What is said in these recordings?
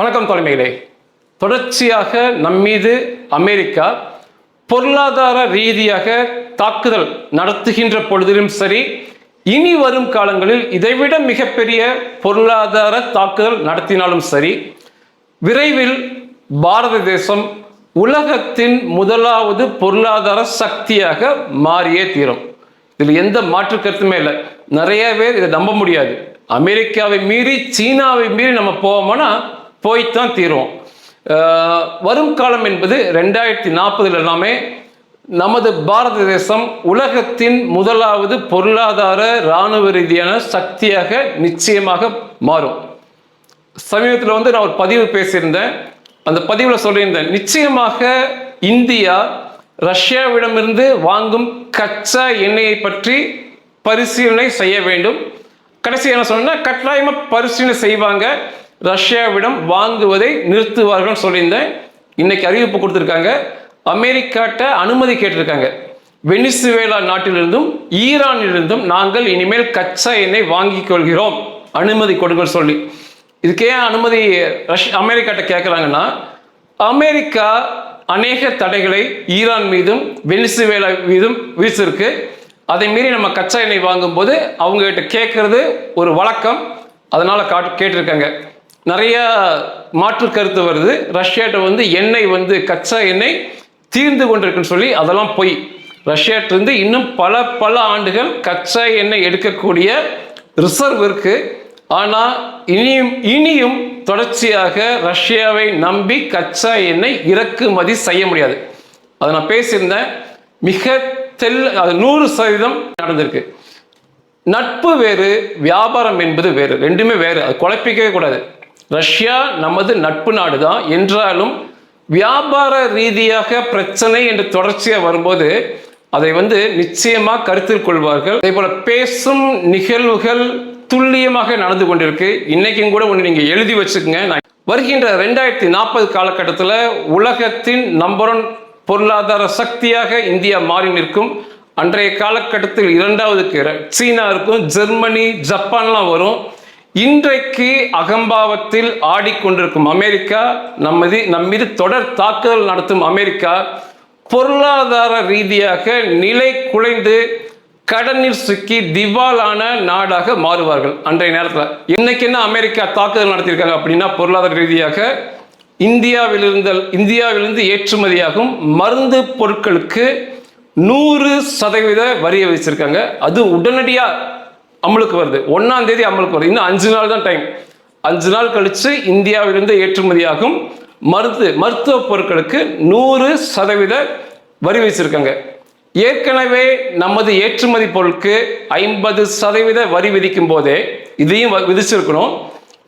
வணக்கம் தலைமையிலே தொடர்ச்சியாக நம்மீது அமெரிக்கா பொருளாதார ரீதியாக தாக்குதல் நடத்துகின்ற பொழுதிலும் சரி இனி வரும் காலங்களில் இதைவிட மிகப்பெரிய பொருளாதார தாக்குதல் நடத்தினாலும் சரி விரைவில் பாரத தேசம் உலகத்தின் முதலாவது பொருளாதார சக்தியாக மாறியே தீரும். இதில் எந்த மாற்று கருத்துமே இல்லை. நிறைய பேர் இதை நம்ப முடியாது. அமெரிக்காவை மீறி சீனாவை மீறி நம்ம போவோம்னா போய்த்தான் தீருவோம் வரும் காலம் என்பது ரெண்டாயிரத்தி நாற்பதுல எல்லாமே நமது பாரத தேசம் உலகத்தின் முதலாவது பொருளாதார இராணுவ ரீதியான சக்தியாக நிச்சயமாக மாறும். சமீபத்தில் வந்து நான் ஒரு பதிவு பேசியிருந்தேன். அந்த பதிவில் சொல்லியிருந்தேன் நிச்சயமாக இந்தியா ரஷ்யாவிடமிருந்து வாங்கும் கச்சா எண்ணெயை பற்றி பரிசீலனை செய்ய வேண்டும். கடைசி என்ன சொன்னால் கட்டாயமாக பரிசீலனை செய்வாங்க. ரஷ்யாவிடம் வாங்குவதை நிறுத்துவார்கள் சொல்லியிருந்தேன். இன்னைக்கு அறிவிப்பு கொடுத்துருக்காங்க. அமெரிக்காட்ட அனுமதி கேட்டிருக்காங்க. வெனிசுவேலா நாட்டிலிருந்தும் ஈரானிலிருந்தும் நாங்கள் இனிமேல் கச்சா எண்ணெய் வாங்கிக் கொள்கிறோம். அனுமதி கொடுங்கள் சொல்லி. இதுக்கே ஏன் அனுமதி ரஷ் அமெரிக்காட்ட கேட்குறாங்கன்னா அமெரிக்கா அநேக தடைகளை ஈரான் மீதும் வெனிசுவேலா மீதும் வீசிருக்கு அதை மீறி நம்ம கச்சா எண்ணெய் வாங்கும்போது அவங்ககிட்ட கேட்குறது ஒரு வழக்கம். அதனால் காட் கேட்டிருக்காங்க. நிறைய மாற்று கருத்து வருது. ரஷ்யாட்ட வந்து எண்ணெய் வந்து கச்சா எண்ணெய் தீர்ந்து கொண்டிருக்குன்னு சொல்லி அதெல்லாம் பொய். ரஷ்யாட்ட இருந்து இன்னும் பல பல ஆண்டுகள் கச்சா எண்ணெய் எடுக்கக்கூடிய ரிசர்வ் இருக்கு. ஆனால் இனியும் இனியும் தொடர்ச்சியாக ரஷ்யாவை நம்பி கச்சா எண்ணெய் இறக்குமதி செய்ய முடியாது. அதை நான் பேசியிருந்தேன். மிக தெல் அது நூறு சதவீதம் நடந்திருக்கு. நட்பு வேறு வியாபாரம் என்பது வேறு. ரெண்டுமே வேறு. அது குழப்பிக்கவே கூடாது. ரஷ்யா நமது நட்பு நாடு தான் என்றாலும் வியாபார ரீதியாக பிரச்சனை என்று தொடர்ச்சியாக வரும்போது அதை வந்து நிச்சயமாக கருத்தில் கொள்வார்கள். அதே போல பேசும் நிகழ்வுகள் துல்லியமாக நடந்து கொண்டிருக்கு. இன்னைக்கும் கூட ஒன்று நீங்கள் எழுதி வச்சுக்கோங்க. நான் வருகின்ற ரெண்டாயிரத்தி நாற்பது காலகட்டத்தில் உலகத்தின் நம்பர் ஒன் பொருளாதார சக்தியாக இந்தியா மாறி நிற்கும். அன்றைய காலகட்டத்தில் இரண்டாவதுக்கு சீனா இருக்கும் ஜெர்மனி ஜப்பான்லாம் வரும். இன்றைக்கு அகம்பாவத்தில் ஆடிக்கொண்டிருக்கும் அமெரிக்கா நம்மது நம்மீது தொடர் தாக்குதல் நடத்தும் அமெரிக்கா பொருளாதார ரீதியாக நிலை குலைந்து கடனில் சிக்கி திவாலான நாடாக மாறுவார்கள். அன்றைய நேரத்தில் இன்னைக்கு என்ன அமெரிக்கா தாக்குதல் நடத்தியிருக்காங்க அப்படின்னா பொருளாதார ரீதியாக இந்தியாவிலிருந்து இந்தியாவிலிருந்து ஏற்றுமதியாகும் மருந்து பொருட்களுக்கு நூறு சதவீத வரியை வச்சிருக்காங்க அது உடனடியாக அமலுக்கு வருது. ஒன்றாம் தேதி அமலுக்கு வருது. இன்னும் அஞ்சு நாள் தான் டைம் அஞ்சு நாள் கழித்து இந்தியாவிலிருந்து ஏற்றுமதியாகும் மருந்து மருத்துவ பொருட்களுக்கு நூறு சதவீத வரி வச்சிருக்காங்க ஏற்கனவே நமது ஏற்றுமதி பொருளுக்கு ஐம்பது சதவீத வரி விதிக்கும் போதே இதையும் வ- விதிச்சிருக்கணும்.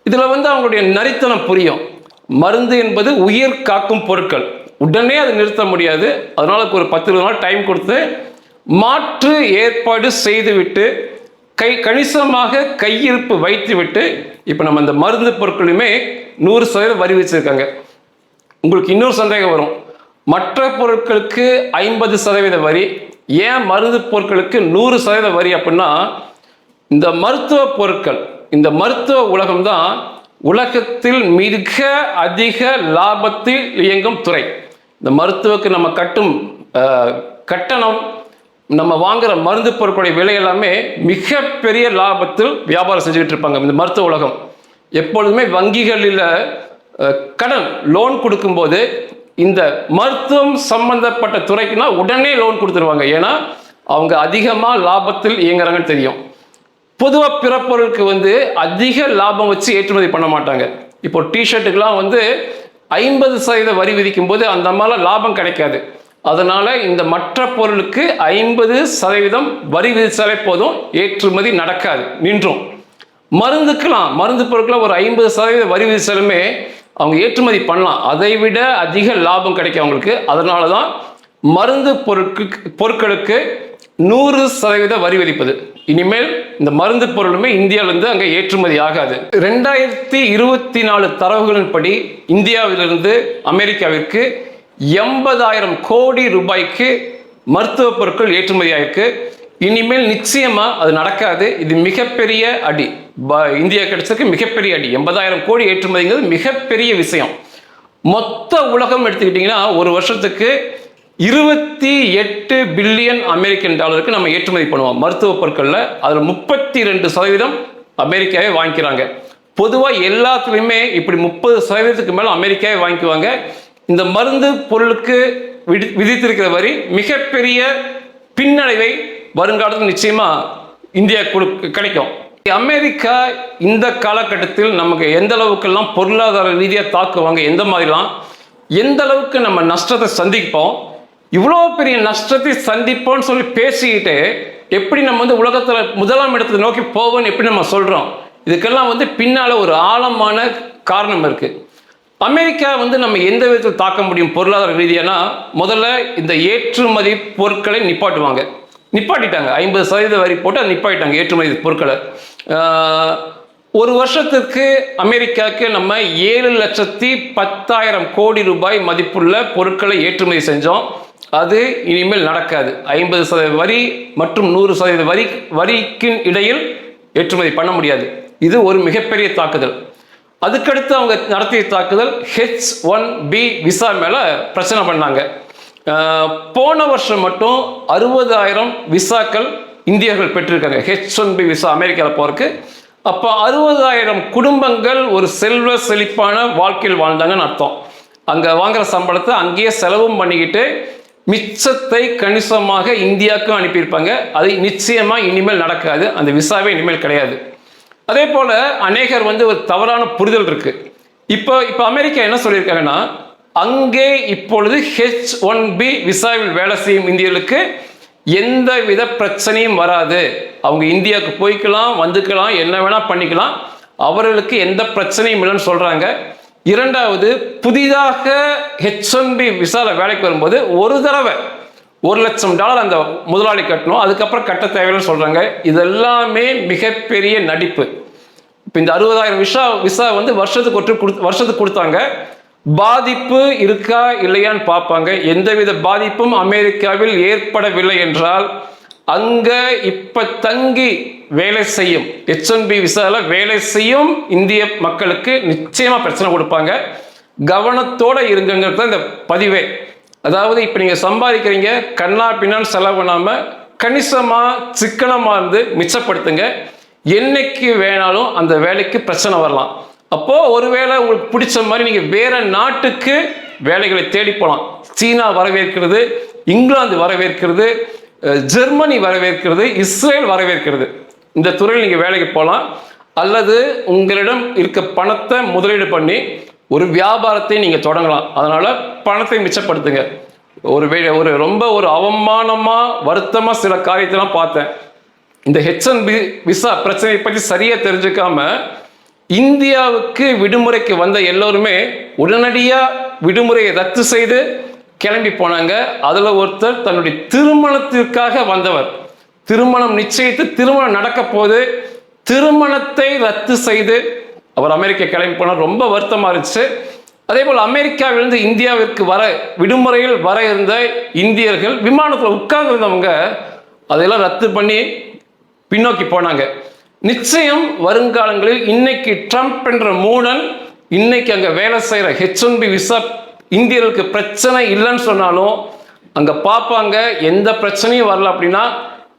இதில் வந்து அவங்களுடைய நரித்தனம் புரியும். மருந்து என்பது உயிர் காக்கும் பொருட்கள். உடனே அதை நிறுத்த முடியாது. அதனால ஒரு பத்து இருபது நாள் டைம் கொடுத்து மாற்று ஏற்பாடு செய்துவிட்டு கை கணிசமாக கையிருப்பு வைத்துவிட்டு இப்போ நம்ம இந்த மருந்து பொருட்களுமே நூறு சதவீதம் வரி வச்சுருக்காங்க. உங்களுக்கு இன்னொரு சந்தேகம் வரும். மற்ற பொருட்களுக்கு ஐம்பது சதவீத வரி ஏன் மருந்து பொருட்களுக்கு நூறு சதவீத வரி அப்படின்னா இந்த மருத்துவ பொருட்கள் இந்த மருத்துவ உலகம் தான் உலகத்தில் மிக அதிக லாபத்தில் இயங்கும் துறை. இந்த மருத்துவக்கு நம்ம கட்டும் கட்டணம் நம்ம வாங்குற மருந்து பொருட்களுடைய விலை எல்லாமே மிகப்பெரிய லாபத்தில் வியாபாரம் செஞ்சுக்கிட்டு இருப்பாங்க. இந்த மருத்துவ உலகம். எப்பொழுதுமே வங்கிகளில் கடன் லோன் கொடுக்கும்போது இந்த மருத்துவம் சம்பந்தப்பட்ட துறைக்குனா உடனே லோன் கொடுத்துருவாங்க. ஏன்னா அவங்க அதிகமாக லாபத்தில் இயங்குறாங்கன்னு தெரியும். பொதுவாக பிற பொருளுக்கு வந்து அதிக லாபம் வச்சு ஏற்றுமதி பண்ண மாட்டாங்க. இப்போ டிஷர்ட்டுக்கெலாம் வந்து ஐம்பது சதவீத வரி விதிக்கும் போது அந்த மாதிரிலாம் லாபம் கிடைக்காது. அதனால் இந்த மற்ற பொருளுக்கு ஐம்பது சதவீதம் வரி விதித்தாலே போதும் ஏற்றுமதி நடக்காது நின்றும். மருந்துக்கெல்லாம் மருந்து பொருட்கள் ஒரு ஐம்பது சதவீத வரி விதித்தாலுமே அவங்க ஏற்றுமதி பண்ணலாம். அதை விட அதிக லாபம் கிடைக்கும் அவங்களுக்கு. அதனால தான் மருந்து பொருட்களுக்கு பொருட்களுக்கு நூறு சதவீத வரி விதிப்பது. இனிமேல் இந்த மருந்து பொருளுமே இந்தியாவிலிருந்து அங்கே ஏற்றுமதி ஆகாது. ரெண்டாயிரத்தி இருபத்தி நாலு தரவுகளின்படி இந்தியாவிலிருந்து அமெரிக்காவிற்கு எண்பதாயிரம் கோடி ரூபாய்க்கு மருத்துவ பொருட்கள் ஏற்றுமதியாயிருக்கு. இனிமேல் நிச்சயமா அது நடக்காது. இது மிகப்பெரிய அடி. ப- இந்தியா கிடைச்சதுக்கு மிகப்பெரிய அடி. எண்பதாயிரம் கோடி ஏற்றுமதிங்கிறது மிகப்பெரிய விஷயம். மொத்த உலகம் எடுத்துக்கிட்டிங்கன்னா ஒரு வருஷத்துக்கு இருபத்தி எட்டு பில்லியன் அமெரிக்கன் டாலருக்கு நம்ம ஏற்றுமதி பண்ணுவோம். மருத்துவ பொருட்களில் அதில் முப்பத்தி ரெண்டு சதவீதம் அமெரிக்காவே வாங்கிக்கிறாங்க. பொதுவாக எல்லாத்துலேயுமே இப்படி முப்பது சதவீதத்துக்கு மேலே அமெரிக்காவே வாங்கிக்குவாங்க. இந்த மருந்து பொருளுக்கு விதி விதித்திருக்கிற வரி மிகப்பெரிய பின்னடைவை வருங்காலத்தில் நிச்சயமா இந்தியா கொடு- கிடைக்கும். அமெரிக்கா இந்த காலகட்டத்தில் நமக்கு எந்த அளவுக்கெல்லாம் பொருளாதார ரீதியாக தாக்குவாங்க எந்த மாதிரிலாம் எந்த அளவுக்கு நம்ம நஷ்டத்தை சந்திப்போம் இவ்வளோ பெரிய நஷ்டத்தை சந்திப்போம்னு சொல்லி பேசிக்கிட்டு எப்படி நம்ம வந்து உலகத்தில் முதலாம் இடத்தை நோக்கி போவோம்னு எப்படி நம்ம சொல்கிறோம் இதுக்கெல்லாம் வந்து பின்னால் ஒரு ஆழமான காரணம் இருக்குது அமெரிக்கா வந்து நம்ம எந்த விதத்தில் தாக்க முடியும் பொருளாதார ரீதியானா முதல்ல இந்த ஏற்றுமதி பொருட்களை நிப்பாட்டுவாங்க. நிப்பாட்டிட்டாங்க. ஐம்பது சதவீத வரி போட்டு அதை நிப்பாட்டிட்டாங்க ஏற்றுமதி பொருட்களை. ஒரு வருஷத்துக்கு அமெரிக்காவுக்கு நம்ம ஏழு லட்சத்தி பத்தாயிரம் கோடி ரூபாய் மதிப்புள்ள பொருட்களை ஏற்றுமதி செஞ்சோம். அது இனிமேல் நடக்காது. ஐம்பது சதவீத வரி மற்றும் நூறு சதவீத வரி வரிக்கின் இடையில் ஏற்றுமதி பண்ண முடியாது. இது ஒரு மிகப்பெரிய தாக்குதல். அதுக்கடுத்து அவங்க நடத்திய தாக்குதல் ஹெச் ஒன் பி விசா மேலே பிரச்சனை பண்ணாங்க. போன வருஷம் மட்டும் அறுபதாயிரம் விசாக்கள் இந்தியர்கள் பெற்றிருக்காங்க. ஹெச் ஒன் பி விசா அமெரிக்காவில் போகிறதுக்கு அப்போ அறுபதாயிரம் குடும்பங்கள் ஒரு செல்வ செழிப்பான வாழ்க்கையில் வாழ்ந்தாங்கன்னு அர்த்தம். அங்கே வாங்குற சம்பளத்தை அங்கேயே செலவும் பண்ணிக்கிட்டு மிச்சத்தை கணிசமாக இந்தியாவுக்கும் அனுப்பியிருப்பாங்க. அது நிச்சயமாக இனிமேல் நடக்காது. அந்த விசாவே இனிமேல் கிடையாது. அதே போல் அநேகர் வந்து ஒரு தவறான புரிதல் இருக்கு. இப்போ இப்போ அமெரிக்கா என்ன சொல்லியிருக்காங்கன்னா அங்கே இப்பொழுது ஹெச் ஒன் பி விசாவில் வேலை செய்யும் இந்தியர்களுக்கு எந்த வித பிரச்சனையும் வராது. அவங்க இந்தியாவுக்கு போய்க்கலாம் வந்துக்கலாம் என்ன வேணால் பண்ணிக்கலாம். அவர்களுக்கு எந்த பிரச்சனையும் இல்லைன்னு சொல்கிறாங்க இரண்டாவது புதிதாக ஹெச் ஒன் பி விசாவில் வேலைக்கு வரும்போது ஒரு தடவை ஒரு லட்சம் டாலர் அந்த முதலாளி கட்டணும் அதுக்கப்புறம் கட்ட தேவையில்லைன்னு இது இதெல்லாமே மிகப்பெரிய நடிப்பு. இப்போ இந்த அறுபதாயிரம் விசா விசா வந்து வருஷத்துக்கு ஒற்று கொடு வருஷத்துக்கு கொடுத்தாங்க. பாதிப்பு இருக்கா இல்லையான்னு பார்ப்பாங்க. எந்தவித பாதிப்பும் அமெரிக்காவில் ஏற்படவில்லை என்றால் அங்கே இப்போ தங்கி வேலை செய்யும் ஹெச்என்பி விசாவில் வேலை செய்யும் இந்திய மக்களுக்கு நிச்சயமாக பிரச்சனை கொடுப்பாங்க. கவனத்தோடு இருங்கங்கிறது தான் இந்த பதிவே. அதாவது இப்போ நீங்கள் சம்பாதிக்கிறீங்க கண்ணா பின்னான்னு செலவு பண்ணாமல் கணிசமாக சிக்கனமாக இருந்து மிச்சப்படுத்துங்க. என்னைக்கு வேணாலும் அந்த வேலைக்கு பிரச்சனை வரலாம். அப்போது ஒருவேளை உங்களுக்கு பிடிச்ச மாதிரி நீங்கள் வேறு நாட்டுக்கு வேலைகளை தேடி போகலாம் சீனா வரவேற்கிறது இங்கிலாந்து வரவேற்கிறது ஜெர்மனி வரவேற்கிறது இஸ்ரேல் வரவேற்கிறது. இந்த துறையில் நீங்கள் வேலைக்கு போகலாம் அல்லது உங்களிடம் இருக்க பணத்தை முதலீடு பண்ணி ஒரு வியாபாரத்தை நீங்கள் தொடங்கலாம். அதனால் பணத்தை மிச்சப்படுத்துங்க. ஒரு வே- ஒரு ரொம்ப ஒரு அவமானமாக வருத்தமாக சில காரியத்தெல்லாம் பார்த்தேன். இந்த ஹெச்என்பி விசா பிரச்சனையை பற்றி சரியாக தெரிஞ்சுக்காம இந்தியாவுக்கு விடுமுறைக்கு வந்த எல்லோருமே உடனடியாக விடுமுறையை ரத்து செய்து கிளம்பி போனாங்க. அதில் ஒருத்தர் தன்னுடைய திருமணத்திற்காக வந்தவர். திருமணம் நிச்சயித்து திருமணம் நடக்க போது திருமணத்தை ரத்து செய்து அவர் அமெரிக்கா கிளம்பி போனால் ரொம்ப வருத்தமாக இருந்துச்சு. அதே போல் அமெரிக்காவிலிருந்து இந்தியாவிற்கு வர விடுமுறையில் வர இருந்த இந்தியர்கள் விமானத்தில் உட்கார்ந்து இருந்தவங்க அதெல்லாம் ரத்து பண்ணி பின்னோக்கி போனாங்க. நிச்சயம் வருங்காலங்களில் இன்னைக்கு ட்ரம்ப் என்ற மூடன் இன்னைக்கு அங்கே வேலை செய்கிற ஹெச் ஒன் பி விசா இந்தியர்களுக்கு பிரச்சனை இல்லைன்னு சொன்னாலும் அங்கே பார்ப்பாங்க. எந்த பிரச்சனையும் வரல அப்படின்னா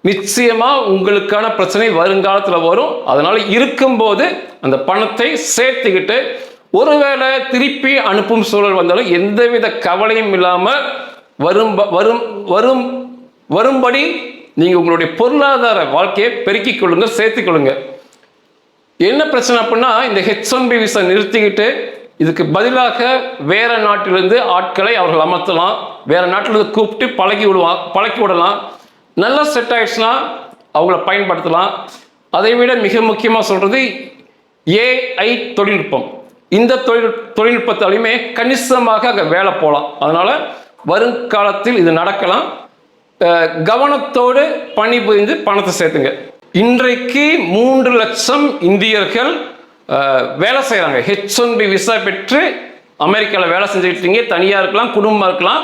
நிச்சயமாக உங்களுக்கான பிரச்சனை வருங்காலத்தில் வரும். அதனால் இருக்கும்போது அந்த பணத்தை சேர்த்துக்கிட்டு ஒருவேளை திருப்பி அனுப்பும் சூழல் வந்தாலும் எந்தவித கவலையும் இல்லாமல் வரும் வரும் வரும் வரும்படி நீங்கள் உங்களுடைய பொருளாதார வாழ்க்கையை பெருக்கிக் கொள்ளுங்க சேர்த்துக்கொள்ளுங்க என்ன பிரச்சனை அப்படின்னா இந்த ஹெச் ஒன் பி விசா நிறுத்திக்கிட்டு இதுக்கு பதிலாக வேற நாட்டிலிருந்து ஆட்களை அவர்கள் அமர்த்தலாம். வேற நாட்டிலிருந்து கூப்பிட்டு பழகி விடுவான் பழக்கி விடலாம். நல்லா செட் ஆகிடுச்சுன்னா அவங்கள பயன்படுத்தலாம். அதை விட மிக முக்கியமாக சொல்கிறது ஏஐ தொழில்நுட்பம். இந்த தொழில் தொழில்நுட்பத்தாலையுமே கணிசமாக அங்கே வேலை போகலாம் அதனால் வருங்காலத்தில் இது நடக்கலாம். கவனத்தோடு கவனத்தோடு பணிபுரிந்து பணத்தை சேர்த்துங்க. இன்றைக்கு மூன்று லட்சம் இந்தியர்கள் வேலை செய்கிறாங்க ஹெச் ஒன் பி விசா பெற்று அமெரிக்காவில் வேலை செஞ்சுக்கிட்டீங்க தனியாக இருக்கலாம் குடும்பமாக இருக்கலாம்.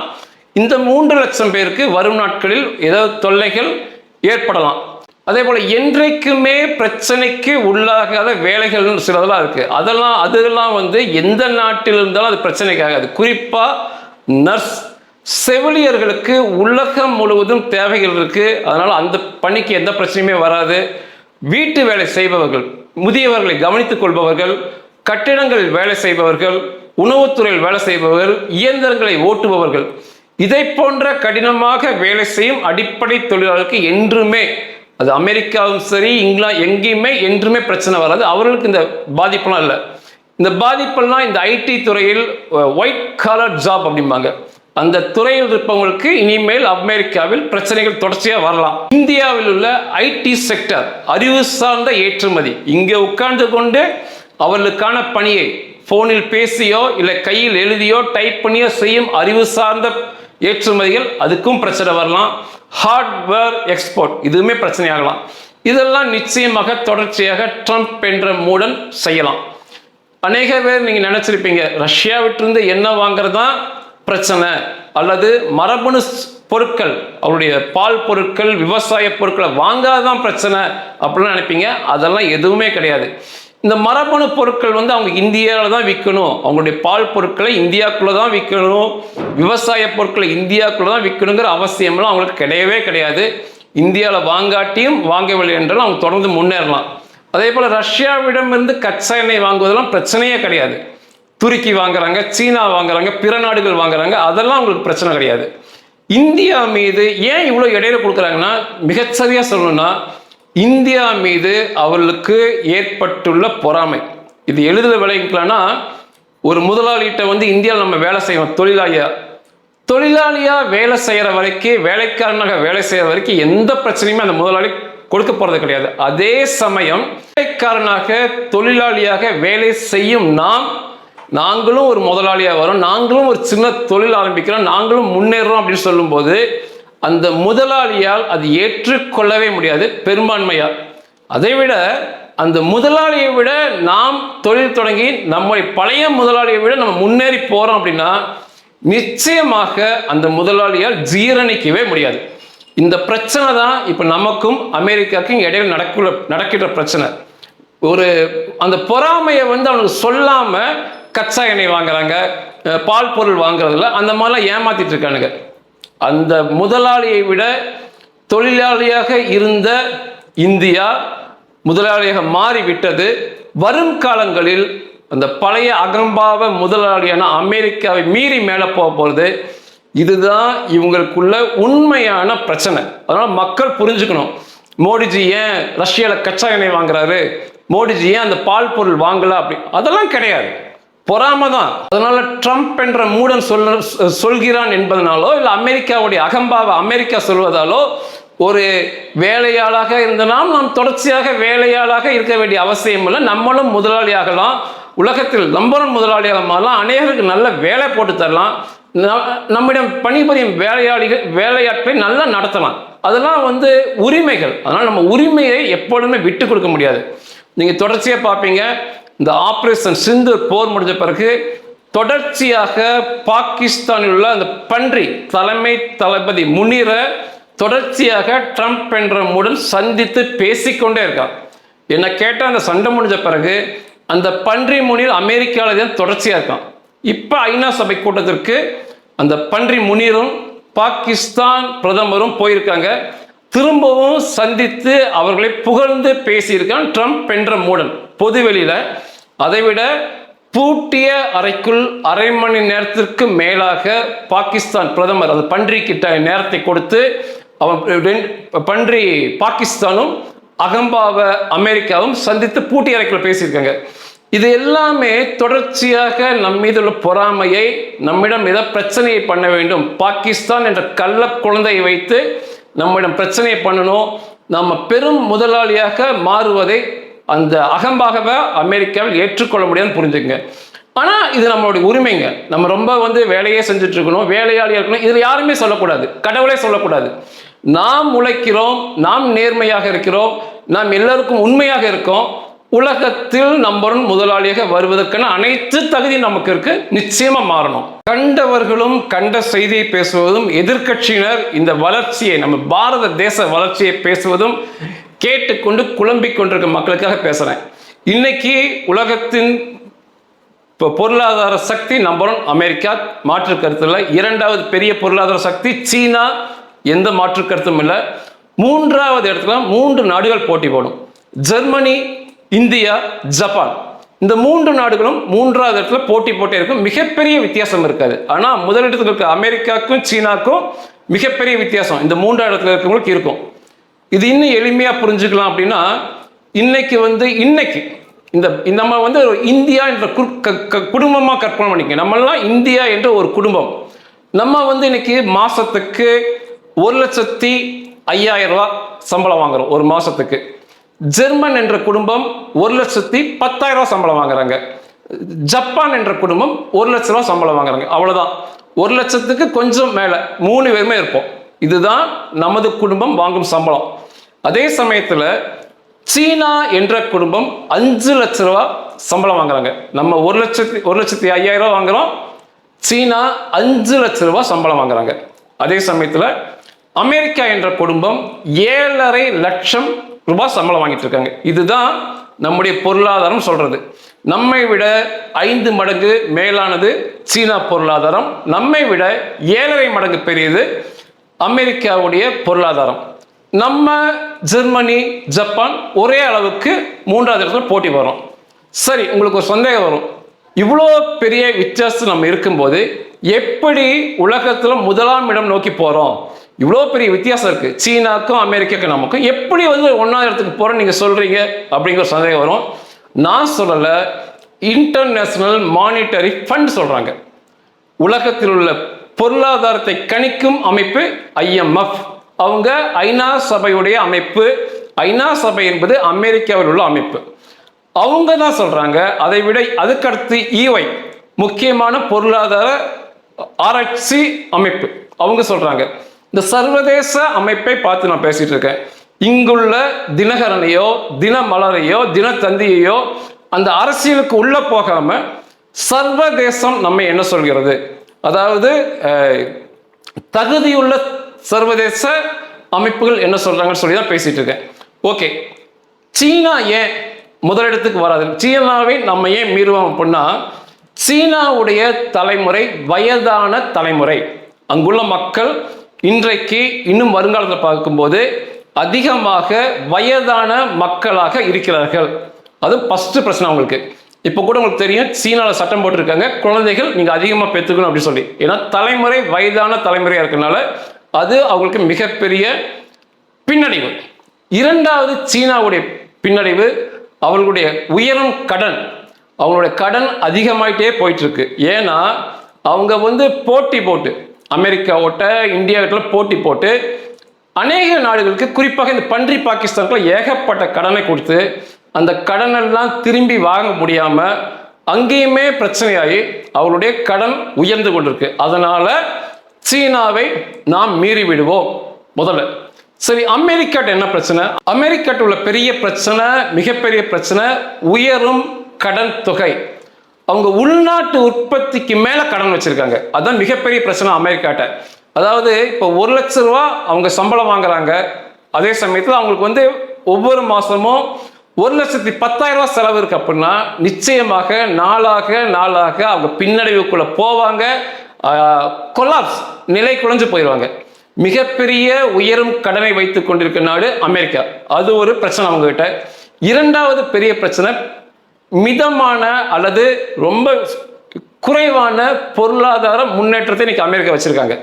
இந்த மூன்று லட்சம் பேருக்கு வரும் நாட்களில் ஏதாவது தொல்லைகள் ஏற்படலாம். அதே போல் என்றைக்குமே பிரச்சனைக்கு உள்ளாகாத வேலைகள் சிலதெல்லாம் இருக்கு. அதெல்லாம் அதெல்லாம் வந்து எந்த நாட்டில் இருந்தாலும் அது பிரச்சனைக்கு ஆகாது நர்ஸ் செவிலியர்களுக்கு உலகம் முழுவதும் தேவைகள் இருக்கு. அதனால் அந்த பணிக்கு எந்த பிரச்சனையுமே வராது. வீட்டு வேலை செய்பவர்கள் முதியவர்களை கவனித்துக் கொள்பவர்கள் கட்டிடங்களில் வேலை செய்பவர்கள் உணவுத்துறையில் வேலை செய்பவர்கள் இயந்திரங்களை ஓட்டுபவர்கள் இதை போன்ற கடினமாக வேலை செய்யும் அடிப்படை தொழிலாளர்களுக்கு என்றுமே அது அமெரிக்காவும் சரி இங்கிலாந்து எங்கேயுமே என்றுமே பிரச்சனை வராது. அவர்களுக்கு இந்த பாதிப்பெல்லாம் இல்லை. இந்த பாதிப்பெல்லாம் இந்த ஐடி துறையில் ஒயிட் காலர் ஜாப் அப்படிம்பாங்க. அந்த துறையில் இருப்பவங்களுக்கு இனிமேல் அமெரிக்காவில் பிரச்சனைகள் தொடர்ச்சியாக வரலாம். இந்தியாவில் உள்ள ஐடி செக்டர் அறிவு சார்ந்த ஏற்றுமதி. இங்கே உட்கார்ந்து கொண்டு அவர்களுக்கான பணியை ஃபோனில் பேசியோ இல்லை கையில் எழுதியோ டைப் பண்ணியோ செய்யும் அறிவு சார்ந்த ஏற்றுமதிகள் அதுக்கும் பிரச்சனை வரலாம். ஹார்ட்வேர் எக்ஸ்போர்ட் இதுவுமே பிரச்சனையாகலாம். இதெல்லாம் நிச்சயமாக தொடர்ச்சியாக ட்ரம்ப் என்ற மூடன் செய்யலாம். அநேக பேர் நீங்கள் நினச்சிருப்பீங்க ரஷ்யாவிட்டிருந்து என்ன வாங்குறது தான் பிரச்சனை? அல்லது மரபணு பொருட்கள் அவருடைய பால் பொருட்கள் விவசாய பொருட்களை வாங்காதான் பிரச்சனை அப்படின்னு நினைப்பீங்க. அதெல்லாம் எதுவுமே கிடையாது. இந்த மரபணு பொருட்கள் வந்து அவங்க இந்தியாவில் தான் விற்கணும் அவங்களுடைய பால் பொருட்களை இந்தியாக்குள்ளே தான் விற்கணும் விவசாய பொருட்களை இந்தியாக்குள்ளே தான் விற்கணுங்கிற அவசியம்லாம் அவங்களுக்கு கிடையவே கிடையாது. இந்தியாவில் வாங்காட்டியும் வாங்கவில்லை என்றாலும் அவங்க தொடர்ந்து முன்னேறலாம். அதே போல் ரஷ்யாவிடமிருந்து கச்சா எண்ணெய் வாங்குவதெல்லாம் பிரச்சனையே கிடையாது. துருக்கி வாங்குறாங்க சீனா வாங்குறாங்க பிற நாடுகள் வாங்குறாங்க அதெல்லாம் அவங்களுக்கு பிரச்சனை கிடையாது. இந்தியா மீது ஏன் இவ்வளோ இடையில கொடுக்குறாங்கன்னா மிகச்சரியாக சொல்லணும்னா இந்தியா மீது அவர்களுக்கு ஏற்பட்டுள்ள பொறாமை. இது எளிதில் விளைவிக்கலாம்னா ஒரு முதலாளிகிட்ட வந்து இந்தியாவில் நம்ம வேலை செய்வோம் தொழிலாளியாக தொழிலாளியாக வேலை செய்கிற வரைக்கும் வேலைக்காரனாக வேலை செய்கிற வரைக்கும் எந்த பிரச்சனையுமே அந்த முதலாளி கொடுக்க போகிறது கிடையாது. அதே சமயம் வேலைக்காரனாக தொழிலாளியாக வேலை செய்யும் நாம் நாங்களும் ஒரு முதலாளியாக வரோம் நாங்களும் ஒரு சின்ன தொழில் ஆரம்பிக்கிறோம் நாங்களும் முன்னேறோம் அப்படின்னு சொல்லும்போது அந்த முதலாளியால் அது ஏற்றுக்கொள்ளவே முடியாது பெரும்பான்மையால். அதை விட அந்த முதலாளியை விட நாம் தொழில் தொடங்கி நம்முடைய பழைய முதலாளியை விட நம்ம முன்னேறி போகிறோம் அப்படின்னா நிச்சயமாக அந்த முதலாளியால் ஜீரணிக்கவே முடியாது. இந்த பிரச்சனை தான் இப்போ நமக்கும் அமெரிக்காவுக்கும் இடையில நடக்குள்ள நடக்கிற பிரச்சனை. ஒரு அந்த பொறாமையை வந்து அவனுக்கு சொல்லாமல் கச்சா எண்ணெய் வாங்குறாங்க பால் பொருள் வாங்குறதுல அந்த மாதிரிலாம் ஏமாத்திட்டு இருக்கானுங்க. அந்த முதலாளியை விட தொழிலாளியாக இருந்த இந்தியா முதலாளியாக மாறிவிட்டது. வரும் காலங்களில் அந்த பழைய அகம்பாவ முதலாளியான அமெரிக்காவை மீறி மேலே போக போகிறது. இதுதான் இவங்களுக்குள்ள உண்மையான பிரச்சனை. அதனால் மக்கள் புரிஞ்சுக்கணும். மோடிஜி ஏன் ரஷ்யாவில் கச்சா எண்ணெய் வாங்குறாரு? மோடிஜி ஏன் அந்த பால் பொருள் வாங்கல அப்படி? அதெல்லாம் கிடையாது. பொறாமை தான் அதனால ட்ரம்ப் என்ற மூடன் சொல் சொல்கிறான் என்பதனாலோ இல்லை அமெரிக்காவுடைய அகம்பாவை அமெரிக்கா சொல்வதாலோ ஒரு வேலையாளாக இருந்தனால் நாம் தொடர்ச்சியாக வேலையாளாக இருக்க வேண்டிய அவசியம் இல்லை. நம்மளும் முதலாளியாகலாம் உலகத்தில் நம்பரும் முதலாளியாக மாறலாம் அநேகருக்கு நல்ல வேலை போட்டு தரலாம். நம்மிடம் பணிபுரியும் வேலையாளிகள் வேலையாட்களை நல்லா நடத்தலாம். அதெல்லாம் வந்து உரிமைகள். அதனால் நம்ம உரிமையை எப்பொழுதுமே விட்டு கொடுக்க முடியாது. நீங்கள் தொடர்ச்சியாக பார்ப்பீங்க இந்த ஆப்ரேஷன் சிந்தூர் போர் முடிஞ்ச பிறகு தொடர்ச்சியாக பாகிஸ்தானில் உள்ள அந்த பன்றி தலைமை தளபதி முனிரை தொடர்ச்சியாக ட்ரம்ப் என்ற மூடன் சந்தித்து பேசிக்கொண்டே இருக்கான். என்னை கேட்டால் அந்த சண்டை முடிஞ்ச பிறகு அந்த பன்றி முனிர் அமெரிக்காவில் தான் தொடர்ச்சியாக இருக்கான். இப்போ ஐநா சபை கூட்டத்திற்கு அந்த பன்றி முனிரும் பாகிஸ்தான் பிரதமரும் போயிருக்காங்க. திரும்பவும் சந்தித்து அவர்களை புகழ்ந்து பேசியிருக்கான் ட்ரம்ப் என்ற மூடன். பொதுவெளியில் அதைவிட பூட்டிய அறைக்குள் அரை மணி நேரத்திற்கு மேலாக பாகிஸ்தான் பிரதமர் அது பன்றி கிட்ட நேரத்தை கொடுத்து அவன் பன்றி பாகிஸ்தானும் அகம்பாவ அமெரிக்காவும் சந்தித்து பூட்டி அறைக்குள்ள பேசியிருக்காங்க. இது எல்லாமே தொடர்ச்சியாக நம் மீது உள்ள பொறாமையை நம்மிடம் ஏதோ பிரச்சனையை பண்ண வேண்டும். பாகிஸ்தான் என்ற கள்ள குழந்தையை வைத்து நம்மிடம் பிரச்சனையை பண்ணணும். நம்ம பெரும் முதலாளியாக மாறுவதை அந்த அகம்பாகவே அமெரிக்காவில் ஏற்றுக்கொள்ள முடியாதுன்னு புரிஞ்சுக்கங்க. ஆனால் இது நம்மளுடைய உரிமைங்க. நம்ம ரொம்ப வந்து வேலையே செஞ்சுட்டு இருக்கணும் வேலையாளியாக இருக்கணும். இதில் யாருமே சொல்லக்கூடாது. கடவுளே சொல்லக்கூடாது. நாம் உழைக்கிறோம் நாம் நேர்மையாக இருக்கிறோம் நாம் எல்லோருக்கும் உண்மையாக இருக்கோம். உலகத்தில் நம்பர் முதலாளியாக வருவதற்கான அனைத்து தகுதி நமக்கு இருக்கு. நிச்சயமா மாறணும். கண்டவர்களும் கண்ட செய்தியை பேசுவதும் எதிர்க்கட்சியினர் இந்த வளர்ச்சியை நம்ம பாரத தேச வளர்ச்சியை பேசுவதும் கேட்டுக்கொண்டு குழம்பிக் கொண்டிருக்க மக்களுக்காக பேசுறேன். இன்னைக்கு உலகத்தின் இப்போ பொருளாதார சக்தி நம்பர் ஒன் அமெரிக்கா மாற்று கருத்தில் இரண்டாவது பெரிய பொருளாதார சக்தி சீனா எந்த மாற்று கருத்தும் இல்லை. மூன்றாவது இடத்துல மூன்று நாடுகள் போட்டி போடும். Germany India Japan. இந்த மூன்று நாடுகளும் மூன்றாவது இடத்துல போட்டி போட்டே இருக்கும் மிகப்பெரிய வித்தியாசம் இருக்காது. ஆனால் முதலிடத்தில் இருக்க அமெரிக்காவுக்கும் சீனாக்கும் மிகப்பெரிய வித்தியாசம். இந்த மூன்றாவது இடத்துல இருக்கிறவங்களுக்கு இருக்கும். இது இன்னும் எளிமையாக புரிஞ்சுக்கலாம் அப்படின்னா இன்னைக்கு வந்து இன்னைக்கு இந்த நம்ம வந்து இந்தியா என்ற குடும்பமாக கற்பனை பண்ணிக்க நம்மளாம் இந்தியா என்ற ஒரு குடும்பம். நம்ம வந்து இன்னைக்கு மாசத்துக்கு ஒரு லட்சத்தி ஐயாயிரம் ரூபா சம்பளம் வாங்குறோம் ஒரு மாசத்துக்கு. ஜெர்மன் என்ற குடும்பம் ஒரு லட்சத்தி பத்தாயிரம் ரூபாய் சம்பளம் வாங்குறாங்க. ஜப்பான் என்ற குடும்பம் ஒரு லட்ச ரூபா சம்பளம் வாங்குறாங்க. அவ்வளவுதான். ஒரு லட்சத்துக்கு கொஞ்சம் மேல மூணு பேருமே இருப்போம். இதுதான் நமது குடும்பம் வாங்கும் சம்பளம். அதே சமயத்துல சீனா என்ற குடும்பம் அஞ்சு லட்ச ரூபா சம்பளம் வாங்குறாங்க. நம்ம ஒரு லட்சத்தி ஒரு லட்சத்தி ஐயாயிரம் ரூபா வாங்குறோம். சீனா அஞ்சு லட்ச ரூபா சம்பளம் வாங்குறாங்க. அதே சமயத்துல அமெரிக்கா என்ற குடும்பம் ஏழரை லட்சம் ரூபாய் சம்பளம் வாங்கிட்டு இருக்காங்க. இதுதான் நம்முடைய பொருளாதாரம் சொல்றது. நம்மை விட ஐந்து மடங்கு மேலானது சீனா பொருளாதாரம். நம்மை விட ஏழரை மடங்கு பெரியது அமெரிக்காவுடைய பொருளாதாரம். நம்ம ஜெர்மனி ஜப்பான் ஒரே அளவுக்கு மூன்றாவது இடத்துல போட்டி வரும். சரி உங்களுக்கு ஒரு சந்தேகம் வரும். இவ்வளோ பெரிய வித்தியாசம் நம்ம இருக்கும்போது எப்படி உலகத்தில் முதலாம் இடம் நோக்கி போகிறோம் இவ்வளோ பெரிய வித்தியாசம் இருக்குது சீனாக்கும் அமெரிக்காக்கும் நமக்கும் எப்படி வந்து ஒன்றாவது இடத்துக்கு போறோம் நீங்கள் சொல்கிறீங்க அப்படிங்கிற ஒரு சந்தேகம் வரும். நான் சொல்லலை இன்டர்நேஷ்னல் மானிட்டரி ஃபண்ட் சொல்கிறாங்க உலகத்தில் உள்ள பொருளாதாரத்தை கணிக்கும் அமைப்பு ஐஎம்எஃப் அவங்க ஐநா சபையுடைய அமைப்பு. ஐநா சபை என்பது அமெரிக்காவில் உள்ள அமைப்பு. அவங்க தான் சொல்கிறாங்க அதை விட அதுக்கடுத்து ஈவை முக்கியமான பொருளாதார ஆராய்ச்சி அமைப்பு. அவங்க சொல்கிறாங்க இந்த சர்வதேச அமைப்பை பார்த்து நான் பேசிட்டு இருக்கேன். இங்குள்ள தினகரனையோ தினமலரையோ தினத்தந்தியையோ அந்த அரசியலுக்கு உள்ள போகாம சர்வதேசம் நம்ம என்ன சொல்கிறது? அதாவது தகுதியுள்ள சர்வதேச அமைப்புகள் என்ன சொல்றாங்கன்னு சொல்லி தான் பேசிட்டு இருக்கேன். ஓகே. சீனா ஏன் முதலிடத்துக்கு வராது? சீனாவை நம்ம ஏன் மீறுவோம் அப்படின்னா சீனாவுடைய தலைமுறை வயதான தலைமுறை. அங்குள்ள மக்கள் இன்றைக்கு இன்னும் வருங்காலத்தில் பார்க்கும்போது அதிகமாக வயதான மக்களாக இருக்கிறார்கள். அது ஃபஸ்ட்டு பிரச்சனை அவங்களுக்கு. இப்போ கூட உங்களுக்கு தெரியும் சீனாவில் சட்டம் போட்டிருக்காங்க. குழந்தைகள் நீங்கள் அதிகமாக பெற்றுக்கணும் அப்படின்னு சொல்லி. ஏன்னா தலைமுறை வயதான தலைமுறையாக இருக்கனால அது அவங்களுக்கு மிகப்பெரிய பின்னடைவு. இரண்டாவது சீனாவுடைய பின்னடைவு அவர்களுடைய உயரும் கடன். அவங்களுடைய கடன் அதிகமாயிட்டே போயிட்டுருக்கு ஏன்னா அவங்க வந்து போட்டி போட்டு அமெரிக்காவோட்ட இந்தியாவிட்ட போட்டி போட்டு அநேக நாடுகளுக்கு குறிப்பாக இந்த பன்றி பாகிஸ்தானுக்குள்ள ஏகப்பட்ட கடனை கொடுத்து அந்த கடனெல்லாம் திரும்பி வாங்க முடியாமல் அங்கேயுமே பிரச்சனையாகி அவருடைய கடன் உயர்ந்து கொண்டிருக்கு. அதனால் சீனாவை நாம் மீறி விடுவோம் முதல்ல. சரி அமெரிக்காட்ட என்ன பிரச்சனை? அமெரிக்காட்ட உள்ள பெரிய பிரச்சனை மிகப்பெரிய பிரச்சனை உயரும் கடன் தொகை. அவங்க உள்நாட்டு உற்பத்திக்கு மேல கடன் வச்சிருக்காங்க. அதுதான் மிகப்பெரிய பிரச்சனை அமெரிக்காட்ட. அதாவது இப்போ ஒரு லட்ச ரூபா அவங்க சம்பளம் வாங்குறாங்க. அதே சமயத்தில் அவங்களுக்கு வந்து ஒவ்வொரு மாசமும் ஒரு லட்சத்தி பத்தாயிரம் ரூபா செலவு இருக்கு அப்படின்னா நிச்சயமாக நாளாக நாளாக அவங்க பின்னடைவுக்குள்ள போவாங்க. கொலாப்ஸ் நிலை குறைஞ்சு போயிடுவாங்க மிகப்பெரிய உயரும் கடனை வைத்துக் கொண்டிருக்க நாடு அமெரிக்கா. அது ஒரு பிரச்சனை அவங்க கிட்ட இரண்டாவது பெரிய பிரச்சனை மிதமான அல்லது ரொம்ப குறைவான பொருளாதார முன்னேற்றத்தை இன்னைக்கு அமெரிக்கா வச்சுருக்காங்க.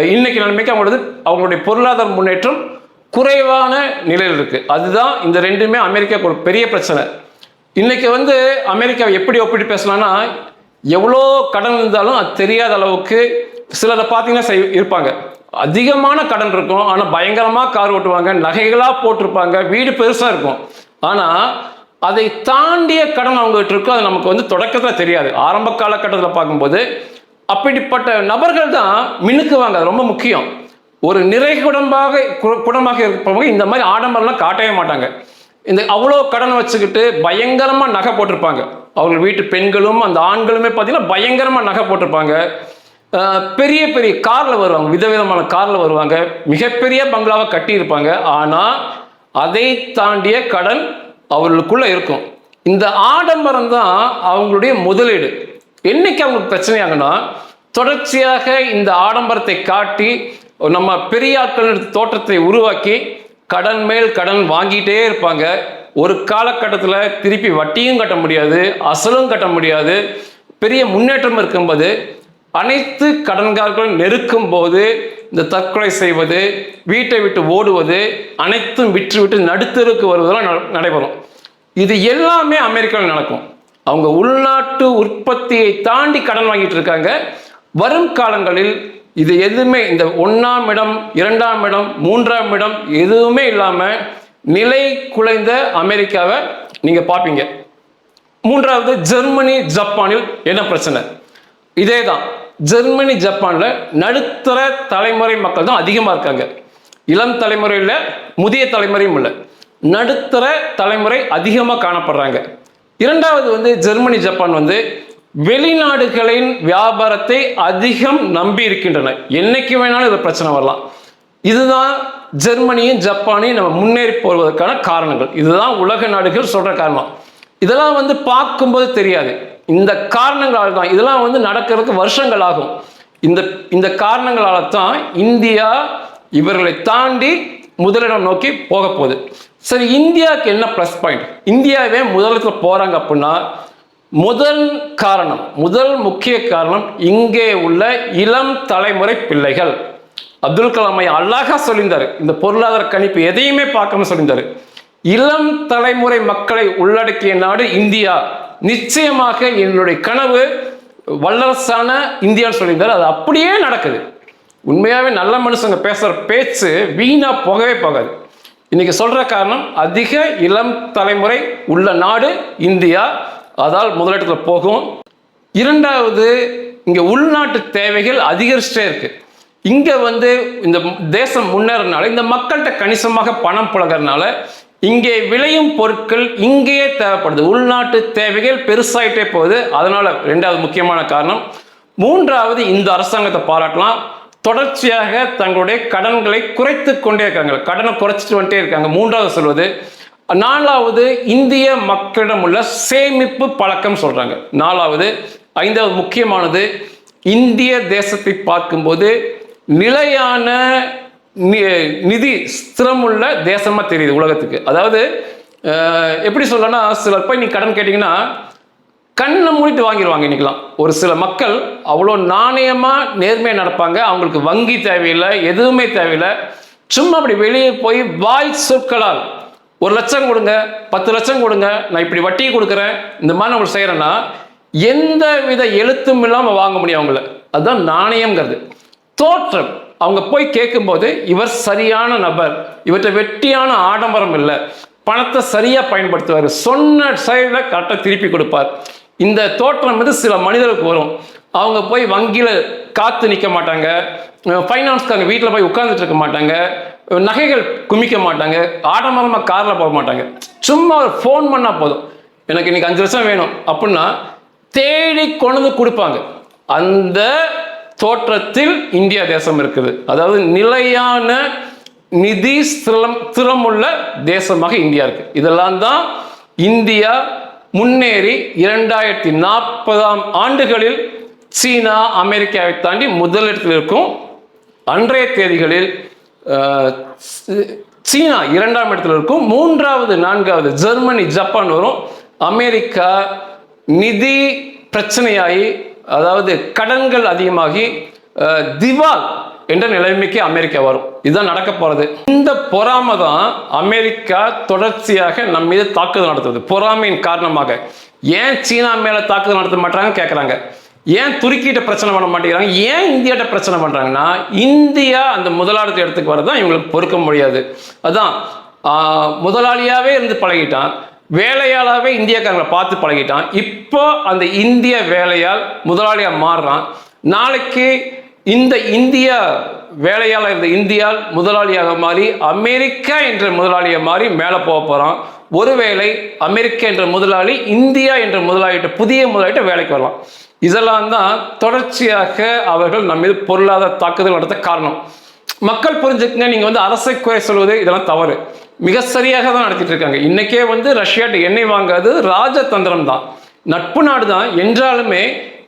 இன்னைக்கு நிலைமைக்கு அவங்களது அவங்களுடைய பொருளாதார முன்னேற்றம் குறைவான நிலையில் இருக்குது அதுதான் இந்த ரெண்டுமே அமெரிக்கா ஒரு பெரிய பிரச்சனை. இன்னைக்கு வந்து அமெரிக்காவை எப்படி ஒப்பிட்டு பேசலாம்னா எவ்வளோ கடன் இருந்தாலும் அது தெரியாத அளவுக்கு சிலரை பார்த்தீங்கன்னா செய்- இருப்பாங்க. அதிகமான கடன் இருக்கும் ஆனால் பயங்கரமாக கார் ஓட்டுவாங்க நகைகளாக போட்டிருப்பாங்க வீடு பெருசாக இருக்கும். ஆனால் அதை தாண்டிய கடன் அவங்ககிட்ட இருக்கும் அது நமக்கு வந்து தொடக்கத்தில் தெரியாது. ஆரம்ப காலகட்டத்தில் பார்க்கும்போது அப்படிப்பட்ட நபர்கள் தான் மினுக்குவாங்க. அது ரொம்ப முக்கியம். ஒரு நிறை குடம்பாக கு- குடமாக இருப்பவங்க இந்த மாதிரி ஆடம்பரம்லாம் காட்டவே மாட்டாங்க. இந்த அவ்வளோ கடன் வச்சுக்கிட்டு பயங்கரமாக நகை போட்டிருப்பாங்க. அவங்க வீட்டு பெண்களும் அந்த ஆண்களுமே பார்த்தீங்கன்னா பயங்கரமாக நகை போட்டிருப்பாங்க. பெரிய பெரிய காரில் வருவாங்க. விதவிதமான காரில் வருவாங்க. மிகப்பெரிய பங்களாவை கட்டியிருப்பாங்க. ஆனால் அதை தாண்டிய கடன் அவர்களுக்குள்ளே இருக்கும். இந்த ஆடம்பரம் தான் அவங்களுடைய முதலீடு. என்னைக்கு அவங்களுக்கு பிரச்சனையாகுன்னா தொடர்ச்சியாக இந்த ஆடம்பரத்தை காட்டி நம்ம பெரியாக்கள் தோற்றத்தை உருவாக்கி கடன் மேல் கடன் வாங்கிட்டே இருப்பாங்க. ஒரு காலகட்டத்தில் திருப்பி வட்டியும் கட்ட முடியாது அசலும் கட்ட முடியாது. பெரிய முன்னேற்றம் இருக்கும்போது அனைத்து கடன்காரர்களும் நெருக்கும் போது இந்த தற்கொலை செய்வது வீட்டை விட்டு ஓடுவது அனைத்தும் விற்று விட்டு நடுத்தருக்கு வருவதெல்லாம் நடைபெறும். இது எல்லாமே அமெரிக்காவில் நடக்கும். அவங்க உள்நாட்டு உற்பத்தியை தாண்டி கடன் வாங்கிட்டு இருக்காங்க. வரும் காலங்களில் இது எதுவுமே இந்த ஒன்றாம் இடம் இரண்டாம் இடம் மூன்றாம் இடம் எதுவுமே இல்லாமல் நிலை குலைந்த அமெரிக்காவை நீங்கள் பார்ப்பீங்க. மூன்றாவது ஜெர்மனி ஜப்பானில் என்ன பிரச்சனை? இதே தான் ஜெர்மனி ஜப்பானில் நடுத்தர தலைமுறை மக்கள் தான் அதிகமாக இருக்காங்க. இளம் தலைமுறையில் முதிய தலைமுறையும் இல்லை. நடுத்தர தலைமுறை அதிகமாக காணப்படுறாங்க. இரண்டாவது வந்து ஜெர்மனி ஜப்பான் வந்து வெளிநாடுகளின் வியாபாரத்தை அதிகம் நம்பி இருக்கின்றன. என்னைக்கு வேணாலும் இது பிரச்சனை வரலாம். இதுதான் ஜெர்மனியும் ஜப்பானையும் நம்ம முன்னேறி போவதற்கான காரணங்கள். இதுதான் உலக நாடுகள் சொல்கிற காரணம். இதெல்லாம் வந்து பார்க்கும்போது தெரியாது. இந்த காரணங்களால் தான் இதெல்லாம் வந்து நடக்கிறதுக்கு வருஷங்கள் ஆகும். இந்த இந்த காரணங்களால தான் இந்தியா இவர்களை தாண்டி முதலிடம் நோக்கி போக போகுது. சரி இந்தியாவுக்கு என்ன ப்ளஸ் பாயிண்ட் இந்தியாவே முதலிடத்தில் போகிறாங்க அப்படின்னா முதல் காரணம் முதல் முக்கிய காரணம் இங்கே உள்ள இளம் தலைமுறை பிள்ளைகள். அப்துல் கலாம் ஐயா அழகா சொல்லியிருந்தாரு. இந்த பொருளாதார கணிப்பு எதையுமே பார்க்காம சொல்லியிருந்தார். இளம் தலைமுறை மக்களை உள்ளடக்கிய நாடு இந்தியா. நிச்சயமாக என்னுடைய கனவு வல்லரசான இந்தியான்னு சொல்லியிருந்தார். அது அப்படியே நடக்குது. உண்மையாகவே நல்ல மனுஷங்க பேசுகிற பேச்சு வீணாக போகவே போகாது. இன்றைக்கி சொல்கிற காரணம் அதிக இளம் தலைமுறை உள்ள நாடு இந்தியா. அதால் முதலிடத்தில் போகும். இரண்டாவது இங்கே உள்நாட்டு தேவைகள் அதிகரிச்சுட்டே இருக்குது இங்கே வந்து இந்த தேசம் முன்னேறனால இந்த மக்கள்கிட்ட கணிசமாக பணம் புழங்கறதுனால இங்கே விளையும் பொருட்கள் இங்கேயே தேவைப்படுது. உள்நாட்டு தேவைகள் பெருசாயிட்டே போகுது. அதனால ரெண்டாவது முக்கியமான காரணம் மூன்றாவது இந்த அரசாங்கத்தை பாராட்டலாம். தொடர்ச்சியாக தங்களுடைய கடன்களை குறைத்து கொண்டே இருக்காங்க. கடனை குறைச்சிட்டு வந்துட்டே இருக்காங்க. மூன்றாவது சொல்வது நாலாவது இந்திய மக்களிடம் உள்ள சேமிப்பு பழக்கம் சொல்றாங்க. நாலாவது ஐந்தாவது முக்கியமானது இந்திய தேசத்தை பார்க்கும்போது நிலையான நிதி ஸ்திரமுள்ள தேசமாக தெரியுது உலகத்துக்கு. அதாவது எப்படி சொல்லனா சிலர் போய் நீ கடன் கேட்டிங்கன்னா கண்ணை மூடிட்டு வாங்கிடுவாங்க இன்றைக்கெலாம் ஒரு சில மக்கள் அவ்வளோ நாணயமாக நேர்மையாக நடப்பாங்க. அவங்களுக்கு வங்கி தேவையில்லை எதுவுமே தேவையில்லை. சும்மா அப்படி வெளியே போய் வாய் சொற்களால் ஒரு லட்சம் கொடுங்க பத்து லட்சம் கொடுங்க நான் இப்படி வட்டியை கொடுக்குறேன் இந்த மாதிரி நான் உங்களுக்கு செய்கிறேன்னா எந்த வித எழுத்தும் இல்லாமல் வாங்க முடியும் அவங்கள. அதுதான் நாணயம்ங்கிறது. தோற்றம். அவங்க போய் கேட்கும்போது இவர் சரியான நபர் இவற்றை வெட்டியான ஆடம்பரம் இல்லை. பணத்தை சரியாக பயன்படுத்துவார். சொன்ன சைடில் கரெக்டாக திருப்பி கொடுப்பார். இந்த தோற்றம் வந்து சில மனிதர்களுக்கு வரும். அவங்க போய் வங்கியில் காத்து நிற்க மாட்டாங்க. ஃபைனான்ஸ்காரங்க வீட்டில் போய் உட்காந்துட்டு இருக்க மாட்டாங்க. நகைகள் குமிக்க மாட்டாங்க. ஆடம்பரமாக காரில் போக மாட்டாங்க. சும்மா ஒரு ஃபோன் பண்ணால் போதும். எனக்கு இன்றைக்கி அஞ்சு லட்சம் வேணும். அப்படின்னா தேடி கொண்டு வந்து கொடுப்பாங்க. அந்த தோற்றத்தில் இந்தியா தேசம் இருக்குது. அதாவது நிலையான நிதி ஸ்திரம் ஸ்திரமுள்ள தேசமாக இந்தியா இருக்கு. இதெல்லாம் தான் இந்தியா முன்னேறி இரண்டாயிரத்தி நாற்பதாம் ஆண்டுகளில் சீனா அமெரிக்காவை தாண்டி முதலிடத்தில் இருக்கும் அன்றைய தேதிகளில் சீனா இரண்டாம் இடத்துல இருக்கும். மூன்றாவது நான்காவது ஜெர்மனி ஜப்பான் வரும். அமெரிக்கா நிதி பிரச்சனையாகி அதாவது கடன்கள் அதிகமாகி திவால் என்ற நிலைமைக்கு அமெரிக்கா வரும். இதுதான் நடக்க போறது. இந்த பொறாமை தான் அமெரிக்கா தொடர்ச்சியாக நம்ம மீது தாக்குதல் நடத்துவது பொறாமையின் காரணமாக. ஏன் சீனா மேல தாக்குதல் நடத்த மாட்டாங்க கேட்குறாங்க ஏன் துருக்கிட்ட பிரச்சனை பண்ண மாட்டேங்கிறாங்க? ஏன் இந்தியாட்ட பிரச்சனை பண்றாங்கன்னா இந்தியா அந்த முதலாளித்த இடத்துக்கு வரதான் இவங்களுக்கு பொறுக்க முடியாது. அதான் முதலாளியாகவே முதலாளியாவே இருந்து பழகிட்டான். வேலையாளாகவே இந்தியக்காரங்களை பார்த்து பழகிட்டான். இப்போ அந்த இந்திய வேலையால் முதலாளியாக மாறுறான். நாளைக்கு இந்த இந்தியா வேலையாளர் இருந்த இந்தியால் முதலாளியாக மாறி அமெரிக்கா என்ற முதலாளியாக மாறி மேலே போக போகிறான் ஒருவேளை அமெரிக்கா என்ற முதலாளி இந்தியா என்ற முதலாளிகிட்ட புதிய முதலாளிகிட்ட வேலைக்கு வரலாம். இதெல்லாம் தான் தொடர்ச்சியாக அவர்கள் நம்ம மீது பொருளாதார தாக்குதல் நடத்த காரணம். மக்கள் புரிஞ்சுக்கங்க நீங்கள் வந்து அரசை குறை சொல்வது இதெல்லாம் தவறு. மிக சரியாக தான் நடத்திட்டு இருக்காங்க இன்றைக்கே வந்து ரஷ்யாட்ட எண்ணெய் வாங்காது ராஜதந்திரம் தான் நட்பு நாடு தான் என்றாலுமே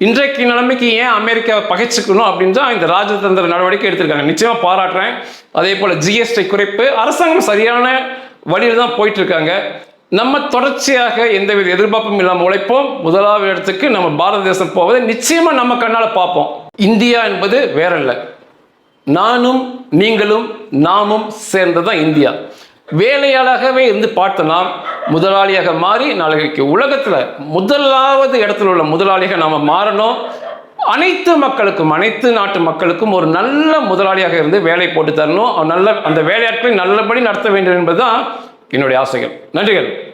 இன்றைக்கு நிலைமைக்கு ஏன் அமெரிக்காவை பகைச்சிக்கணும் அப்படின்னு தான் இந்த ராஜதந்திர நடவடிக்கை எடுத்திருக்காங்க. நிச்சயமாக பாராட்டுறேன். அதே போல் ஜிஎஸ்டி குறைப்பு அரசாங்கம் சரியான வழியில் தான் போயிட்டு இருக்காங்க நம்ம தொடர்ச்சியாக எந்தவித எதிர்பார்ப்பும் இல்லாமல் உழைப்போம். முதலாவது இடத்துக்கு நம்ம பாரத தேசம் போவதை நிச்சயமாக நம்ம கண்ணால் பார்ப்போம். இந்தியா என்பது வேற இல்லை நானும் நீங்களும் நாமும் சேர்ந்ததுதான் இந்தியா. வேலையாளாகவே இருந்து பார்த்தோம்னா முதலாளியாக மாறி நாளைக்கு உலகத்தில் முதலாவது இடத்துல உள்ள முதலாளியாக நாம் மாறணும். அனைத்து மக்களுக்கும் அனைத்து நாட்டு மக்களுக்கும் ஒரு நல்ல முதலாளியாக இருந்து வேலை போட்டு தரணும். நல்ல அந்த வேலையாட்களை நல்லபடி நடத்த வேண்டும் என்பதுதான் என்னுடைய ஆசைகள். நன்றிகள்.